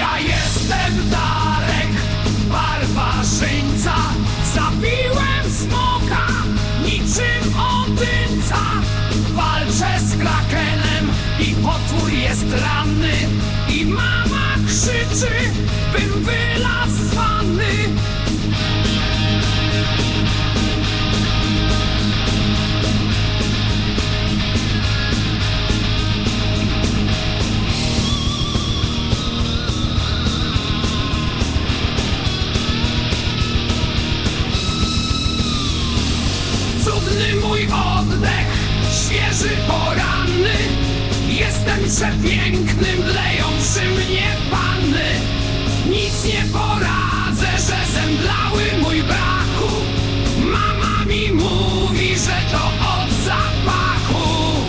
Ja jestem Darek, barbarzyńca. Zabiłem smoka, niczym odynca Walczę z krakenem i potwór jest ranny. I mama krzyczy, bym wylazł z wanny. Mój oddech, świeży poranny. Jestem przepięknym, leją przy mnie panny. Nic nie poradzę, że zemdlały mój brachu Mama mi mówi, że to od zapachu.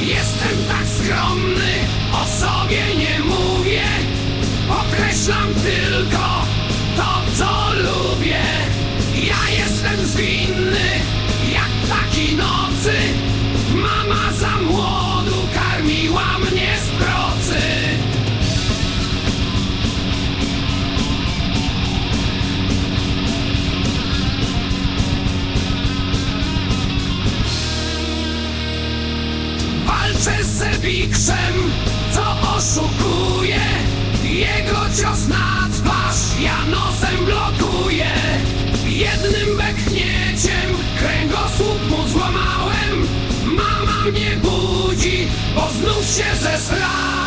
Jestem tak skromny, o sobie nie mówię Walczę z Zebikszem, co oszukuje. Jego cios na twarz ja nosem blokuję. Jednym beknięciem kręgosłup mu złamałem. Mama mnie budzi, bo znów się zesrałem